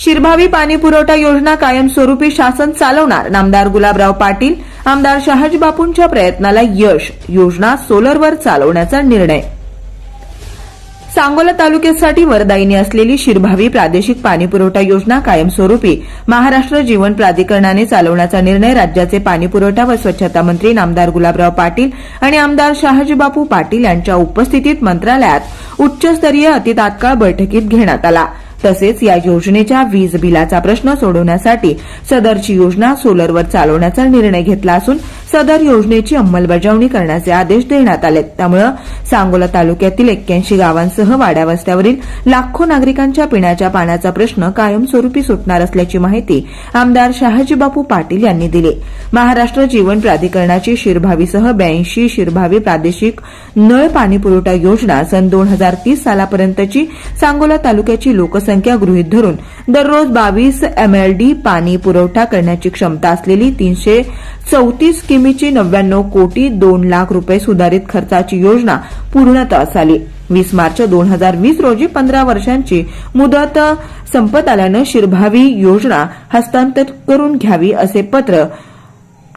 शिरभावी पाणी पुरवठा योजना कायमस्वरूपी शासन चालवणार. नामदार गुलाबराव पाटील आमदार शहाजी बापूंच्या प्रयत्नाला यश योजना सोलरवर चालवण्याचा निर्णय. सांगोला तालुक्यासाठी वरदायिनी असलेली शिरभावी प्रादेशिक पाणीपुरवठा योजना कायमस्वरूपी महाराष्ट्र जीवन प्राधिकरणाने चालवण्याचा निर्णय राज्याचे पाणीपुरवठा व स्वच्छता मंत्री नामदार गुलाबराव पाटील आणि आमदार शहाजीबापू पाटील यांच्या उपस्थितीत मंत्रालयात उच्चस्तरीय अतितात्काळ बैठकीत घेण्यात आला. तसेच या योजनेच्या वीज बिलाचा प्रश्न सोडवण्यासाठी सदरची योजना सोलरवर चालवण्याचा निर्णय घेतला असून सदर योजनेची अंमलबजावणी करण्याचे आदेश देण्यात आले त्यामुळे सांगोला तालुक्यातील एक्क्याऐंशी गावांसह वाड्यावस्त्यावरील लाखो नागरिकांच्या पिण्याच्या पाण्याचा प्रश्न कायमस्वरूपी सुटणार असल्याची माहिती आमदार शहाजीबापू पाटील यांनी दिली. महाराष्ट्र जीवन प्राधिकरणाची शिरभावीसह ब्याऐंशी शिरभावी प्रादेशिक नळ पाणी पुरवठा योजना सन दोन हजार तीस सालापर्यंतची सांगोला तालुक्याची लोकसंख्या गृहीत धरून दररोज बावीस एमएलडी पाणी पुरवठा करण्याची क्षमता असलेली तीनशे चौतीस किमीची नव्याण्णव कोटी दोन लाख रुपये सुधारित खर्चाची योजना पूर्णतः झाली वीस मार्च दोन हजार वीस रोजी पंधरा वर्षांची मुदत संपत आल्यानं शिरभावी योजना हस्तांतर करून घ्यावी असे पत्र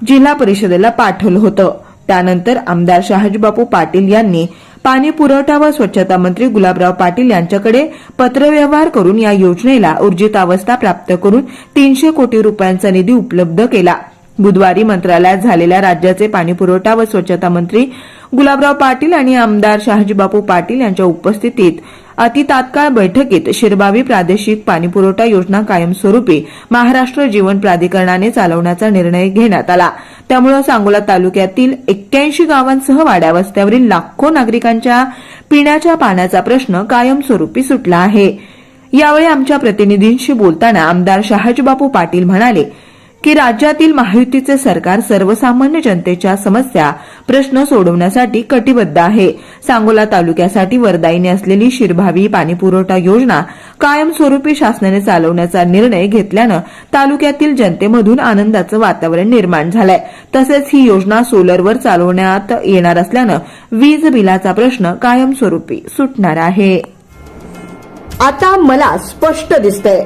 जिल्हा परिषदेला पाठवलं होतं. त्यानंतर आमदार शहाजीबापू पाटील यांनी पाणी पुरवठा व स्वच्छता मंत्री गुलाबराव पाटील यांच्याकडे पत्रव्यवहार करून या योजनेला ऊर्जितावस्था प्राप्त करून तीनशे कोटी रुपयांचा निधी उपलब्ध केला. बुधवारी मंत्रालयात झालेल्या राज्याचे पाणीपुरवठा व स्वच्छता मंत्री गुलाबराव पाटील आणि आमदार शहाजीबापू पाटील यांच्या उपस्थितीत अतितात्काळ बैठकीत शिरबावी प्रादेशिक पाणीपुरवठा योजना कायमस्वरूपी महाराष्ट्र जीवन प्राधिकरणाने चालवण्याचा निर्णय घेण्यात आला. त्यामुळे सांगोला तालुक्यातील एक्क्याऐंशी गावांसह वाड्यावस्त्यावरील लाखो नागरिकांच्या पिण्याच्या पाण्याचा प्रश्न कायमस्वरूपी सुटला आहे. यावेळी आमच्या प्रतिनिधींशी बोलताना आमदार शहाजीबापू पाटील म्हणाले की राज्यातील महायुतीचे सरकार सर्वसामान्य जनतेच्या समस्या प्रश्न सोडवण्यासाठी कटिबद्ध आहे. सांगोला तालुक्यासाठी वरदायीने असलेली शिरभावी पाणीपुरवठा योजना कायमस्वरूपी शासनाने चालवण्याचा निर्णय घेतल्यानं तालुक्यातील जनतेमधून आनंदाचं वातावरण निर्माण झालंय. तसेच ही योजना सोलरवर चालवण्यात येणार असल्यानं वीज बिलाचा प्रश्न कायमस्वरूपी सुटणार आहे. आता मला स्पष्ट दिसतंय.